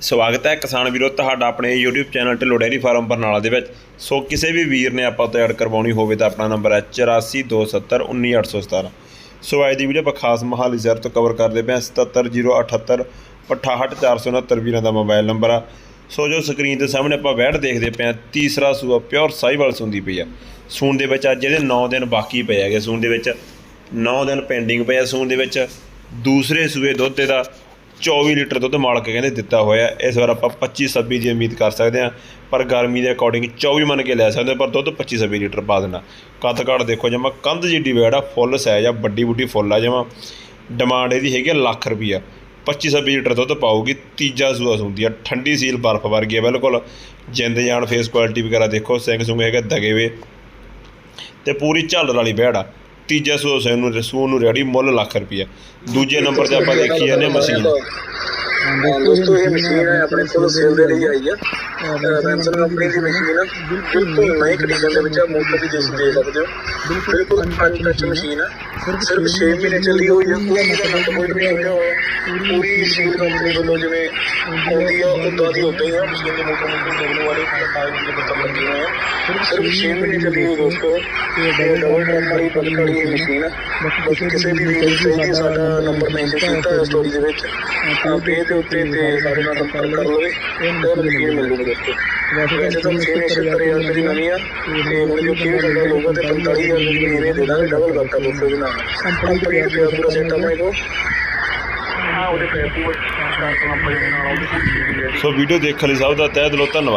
ਸਵਾਗਤ ਹੈ ਕਿਸਾਨ ਵੀਰੋ, ਤੁਹਾਡਾ ਆਪਣੇ YouTube channel Dhillon dairy farm Barnala ਦੇ ਵਿੱਚ। ਸੋ ਕਿਸੇ ਵੀ ਵੀਰ ਨੇ ਆਪਾਂ ਤੋਂ ਐਡ ਕਰਵਾਉਣੀ ਹੋਵੇ ਤਾਂ ਆਪਣਾ ਨੰਬਰ ਹੈ 8427191817 ਸੋ ਅੱਜ ਦੀ ਵੀਡੀਓ ਆਪਾਂ ਖਾਸ ਮਹਾਲੀ ਜ਼ਰ ਤੋਂ ਕਵਰ ਕਰਦੇ ਪਏ ਹਾਂ 77078 68469 ਵੀਰਾਂ ਦਾ ਮੋਬਾਈਲ ਨੰਬਰ ਆ। ਸੋ ਜੋ ਸਕਰੀਨ ਦੇ ਸਾਹਮਣੇ ਆਪਾਂ ਵੈੜ ਦੇਖਦੇ ਪਏ ਹਾਂ, ਤੀਸਰਾ ਸੂਆ ਪਿਓਰ ਸਾਈਵਾਲ ਸੁੰਦੀ ਪਈ ਆ। ਸੂਣ ਦੇ ਵਿੱਚ ਅੱਜ ਜਿਹੜੇ 9 ਦਿਨ ਬਾਕੀ ਪਏ ਹੈਗੇ, ਸੂਣ ਦੇ ਵਿੱਚ 9 ਦਿਨ ਪੈਂਡਿੰਗ ਪਏ ਆ ਸੂਣ ਦੇ ਵਿੱਚ। ਦੂਸਰੇ ਸੂਏ ਦੁੱਧ ਦਾ 24 ਲੀਟਰ ਦੁੱਧ ਮਾਲਕ ਕਹਿੰਦੇ ਦਿੱਤਾ ਹੋਇਆ। ਇਸ ਵਾਰ ਆਪਾਂ 25 26 ਦੀ ਉਮੀਦ ਕਰ ਸਕਦੇ ਹਾਂ ਪਰ ਗਰਮੀ ਦੇ ਅਕੋਰਡਿੰਗ 24 ਮੰਨ ਕੇ ਲੈ ਸਕਦੇ ਹਾਂ, ਪਰ ਦੁੱਧ 25 26 ਲੀਟਰ ਪਾ ਦੇਣਾ। ਕੱਦ ਕਾਠ ਦੇਖੋ ਜਮਾ ਕੰਧ ਜਿੱਡੀ ਵੇੜ ਆ ਫੁੱਲ ਸਾਈਜ਼ ਆ ਵੱਡੀ ਬੁੱਢੀ ਫੁੱਲ ਆ ਜਮਾ। ਡਿਮਾਂਡ ਇਹਦੀ ਹੈਗੀ ਆ ਲੱਖ ਰੁਪਈਆ। 25 26 ਲੀਟਰ ਦੁੱਧ ਪਾਊਗੀ ਤੀਜਾ ਸੂਆ ਸੁੰਦੀ ਆ ਠੰਡੀ ਸੀਲ ਬਰਫ਼ ਵਰਗੀ ਆ ਬਿਲਕੁਲ। ਜਿੰਦ ਜਾਨ ਫੇਸ ਕੁਆਲਿਟੀ ਵਗੈਰਾ ਦੇਖੋ ਸਿੰਘ ਸੁੰਗ ਹੈਗਾ ਦਗੇ ਵੇ। ਤੇ ਪੂਰੀ ਝੱਲਰ ਵਾਲੀ ਬੈੜ ਆ। ਤੀਜਾ ਸੂਆ ਸੈਨ ਨੂੰ, ਰਸੂਲ ਨੂੰ ਰੈਡੀ ਮੁੱਲ ਲੱਖ ਰੁਪਈਆ। ਦੂਜੇ ਨੰਬਰ ਤੇ ਆਪਾਂ ਦੇਖੀ ਜਾਂਦੇ ਹਾਂ ਮਸ਼ੀਨ। ਦੋਸਤੋ ਇਹ ਮਸ਼ੀਨ ਹੈ ਆਪਣੇ ਕੋਲ ਸੇਲ ਦੇ ਲਈ ਆਈ ਆ। ਰੈਂਸਨ ਕੰਪਨੀ ਦੀ ਮਸ਼ੀਨ ਆ ਬਿਲਕੁਲ ਨਈ ਕੰਡੀਸ਼ਨ ਦੇ ਵਿੱਚ ਆ ਮੋਟਰ ਵੀ ਤੁਸੀਂ ਦੇਖ ਸਕਦੇ ਹੋ। ਬਿਲਕੁਲ ਅਨਟੱਚ ਮਸ਼ੀਨ ਆ। ਸਿਰਫ 6 ਮਹੀਨੇ ਚੱਲੀ ਹੋਈ ਆ ਕੋਈ ਨਟ ਬੋਲਟ ਨਹੀਂ ਹੋਇਆ। ਪੂਰੀ ਸੇਲ ਕੰਪਨੀ ਵੱਲੋਂ ਜਿਵੇਂ ਆਉਂਦੀ ਆ ਉਦਾਂ ਦੀ ਉਦਾਂ ਹੀ ਆ ਮਸ਼ੀਨ ਦੇ ਮੋਟਰ ਮੋਟਰ ਲੱਗਣ ਵਾਲੇ ਟਾਇਰ ਦੇ ਬੱਤਮ ਲੱਗੇ ਹੋਏ ਆ ਸਿਰਫ 6 ਮਹੀਨੇ ਚੱਲੀ ਹੋਈ ਦੋਸਤੋ। ਇਹ ਡਬਲ ਟਰੈਕ ਵਾਲੀ ਇਹ ਮਸ਼ੀਨ ਆ। ਬਾਕੀ ਕਿਸੇ ਵੀ ਨੂੰ ਚਾਹੀਦੀ ਸਾਡਾ ਨੰਬਰ ਮੈਂਸ਼ਨ ਕੀਤਾ ਸਟੋਰੀ ਦੇ ਵਿੱਚ। ਆਪ ਦੇ ਉੱਤੇ ਤੇ ਸਾਡੇ ਨਾਲ ਸੰਪਰਕ ਕਰ ਲਵੇ ਤੇ ਮਸ਼ੀਨ ਮਿਲ ਜੂਗੀ ਦੋਸਤੋ ਵੈਸੇ ਤਾਂ ਮਸ਼ੀਨ 76000 ਰੁਪਏ ਦੀ ਨਵੀਂ ਆ। ਤੇ ਹੁਣ ਜੋ ਕੀ ਸਾਡਾ ਲੋਗਾ ਤੇ 45000 ਰੁਪਏ ਦੀ ਇਹਨੇ ਦੇ ਦਾਂਗੇ ਡਬਲ ਕਰਤਾ ਦੋਸਤੋ ਦੇ ਨਾਲ। ਕੰਪਲੀਟ ਪਿਆ ਪੂਰਾ ਸੈਟ ਆਪਣੇ ਕੋਲ ਸੋ ਵੀਡੀਓ ਦੇਖਣ ਲਈ ਸਭ ਦਾ ਤਹਿ ਦਿਲੋਂ ਧੰਨਵਾਦ।